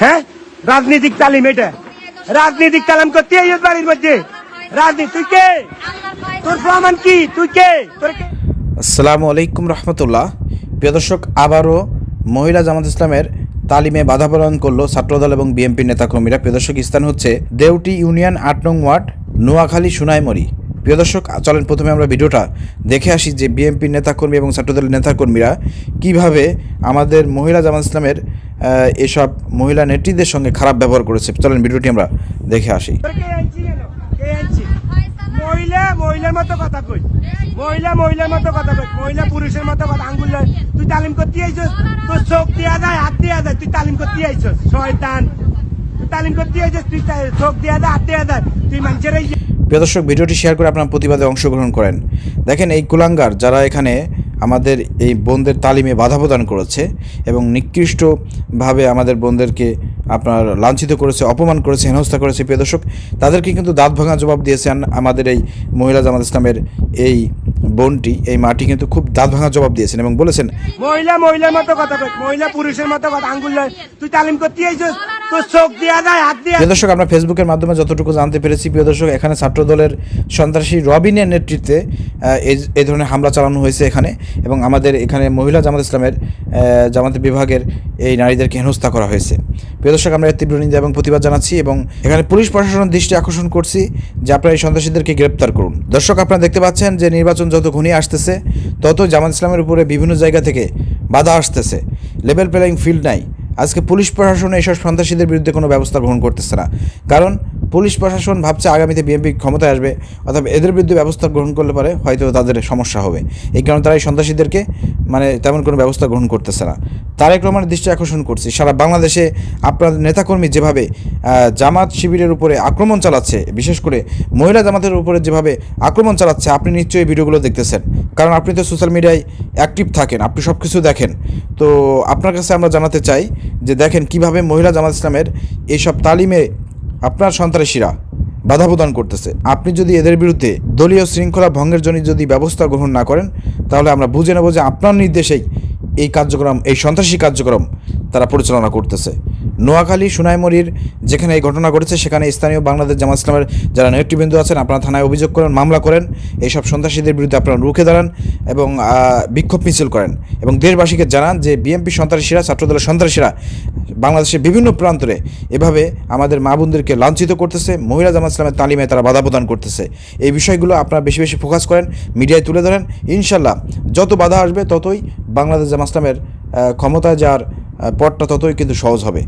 হ্যাঁ? রাজনীতিক তালিম এটা। রাজনীতিক তালিম করতে এই বাড়ির মধ্যে। রাজনীতি তুই কে? তোর প্রমাণ কি? তুই কে? তোর আসসালামু আলাইকুম রহমতুল্লাহ। প্রিয় দর্শক, আবারও মহিলা জামাত ইসলামের তালিমে বাধা প্রদান করল ছাত্রদল এবং বিএনপি নেতাকর্মীরা। প্রিয় দর্শক, স্থান হচ্ছে দেউটি ইউনিয়ন আট নং ওয়ার্ড, নোয়াখালী সুনাইমরি। প্রিয় দর্শক, চলেন প্রথমে আমরা ভিডিওটা দেখে আসি যে বিএনপি নেতাকর্মী এবং ছাত্রদলের নেতাকর্মীরা কীভাবে আমাদের মহিলা জামাত ইসলামের এসব মহিলা নেত্রীদের সঙ্গে খারাপ ব্যবহার করেছে। চলেন ভিডিওটি আমরা দেখে আসি। মহিলা মহিলার মতো কথা কই। মহিলা মহিলার মতো কথা কই। মহিলা পুরুষের মতো কথা। আঙ্গুল তুই তালিম করতে আইছস? তোর চোখ দিয়া যায় হাত দিয়া যায়। তুই তালিম করতে আইছস? শয়তান। তুই তালিম করতে আইছস? তুই চোখ দিয়া যায় হাত দিয়া যায়। তুই মানুষের প্রিয় দর্শক ভিডিওটি শেয়ার করে আপনার প্রতিবাদে অংশগ্রহণ করেন। দেখেন এই কুলাঙ্গার যারা এখানে আমাদের এই বোনদের তালিমে বাধা প্রদান করেছে এবং নিকৃষ্টভাবে আমাদের বোনদেরকে আপনার লাঞ্ছিত করেছে, অপমান করেছে, হেনস্থা করেছে প্রিয় দর্শক, তাদেরকে কিন্তু দাঁত ভাঙা জবাব দিয়েছেন আমাদের এই মহিলা জামাত ইসলামের এই বোনটি, এই মাটি কিন্তু খুব দাঁত ভাঙা জবাব দিয়েছেন এবং বলেছেন, মহিলা, মহিলার মতো কথা মহিলা পুরুষের মতো কথা, আঙ্গুল। তুই তালিম করতে প্রিয় দর্শক, আমরা ফেসবুকের মাধ্যমে যতটুকু জানতে পেরেছি, প্রিয় দর্শক, এখানে ছাত্রদলের সন্ত্রাসী রবিনের নেতৃত্বে এই ধরনের হামলা চালানো হয়েছে এখানে এবং আমাদের এখানে মহিলা জামাত ইসলামের জামাত বিভাগের এই নারীদেরকে হেনস্থা করা হয়েছে। প্রিয় দর্শক, আমরা তীব্র নিন্দা এবং প্রতিবাদ জানাচ্ছি এবং এখানে পুলিশ প্রশাসনের দৃষ্টি আকর্ষণ করছি যে আপনারা এই সন্ত্রাসীদেরকে গ্রেপ্তার করুন। দর্শক, আপনারা দেখতে পাচ্ছেন যে নির্বাচন যত ঘনিয়ে আসতেছে, তত জামাত ইসলামের উপরে বিভিন্ন জায়গা থেকে বাধা আসতেছে। লেভেল প্লেয়িং ফিল্ড নাই। আজকে পুলিশ প্রশাসন এসব সন্ত্রাসীদের বিরুদ্ধে কোনো ব্যবস্থা গ্রহণ করতেছে না। কারণ পুলিশ প্রশাসন ভাবছে আগামীতে বিএনপি ক্ষমতায় আসবে অথবা এদের বিরুদ্ধে ব্যবস্থা গ্রহণ করলে পারে হয়তো তাদের সমস্যা হবে। এই কারণে তারা এই সন্ত্রাসীদেরকে মানে তেমন কোনো ব্যবস্থা গ্রহণ করতেছে না। তারেক রহমানের দৃষ্টি আকর্ষণ করছি। সারা বাংলাদেশে আপনার নেতাকর্মী যেভাবে জামাত শিবিরের উপরে আক্রমণ চালাচ্ছে, বিশেষ করে মহিলা জামাতের উপরে যেভাবে আক্রমণ চালাচ্ছে, আপনি নিশ্চয়ই ভিডিওগুলো দেখতেছেন। কারণ আপনি তো সোশ্যাল মিডিয়ায় অ্যাক্টিভ থাকেন, আপনি সব কিছু দেখেন। তো আপনার কাছে আমরা জানাতে চাই যে দেখেন কীভাবে মহিলা জামাত ইসলামের এইসব তালিমে আপনার সন্ত্রাসীরা বাধা প্রদান করতেছে। আপনি যদি এদের বিরুদ্ধে দলীয় শৃঙ্খলা ভঙ্গের জন্য যদি ব্যবস্থা গ্রহণ না করেন, তাহলে আমরা বুঝে নেব যে আপনার নির্দেশেই এই কার্যক্রম, এই সন্ত্রাসী কার্যক্রম তারা পরিচালনা করতেছে। নোয়াখালী সুনাইমরির যেখানে এই ঘটনা ঘটেছে সেখানে স্থানীয় বাংলাদেশ জামাত ইসলামের যারা নেতৃবৃন্দ আছেন আপনারা থানায় অভিযোগ করেন মামলা করেন। এইসব সন্ত্রাসীদের বিরুদ্ধে আপনারা রুখে দাঁড়ান এবং বিক্ষোভ মিছিল করেন। এবং দেশবাসীকে জানান যে বিএনপি সন্ত্রাসীরা ছাত্রদলের সন্ত্রাসীরা বাংলাদেশের বিভিন্ন প্রান্তরে এভাবে আমাদের মা বোনদেরকে লাঞ্ছিত করতেছে মহিলা জামাত ইসলামের তালিমে তারা বাধা প্রদান করতেছে। এই বিষয়গুলো আপনারা বেশি বেশি ফোকাস করেন মিডিয়ায় তুলে ধরেন। ইনশাল্লাহ যত বাধা আসবে ততই বাংলাদেশ জামাত ইসলামের ক্ষমতায় আহ, পথটা ততই কিন্তু সহজ হবে।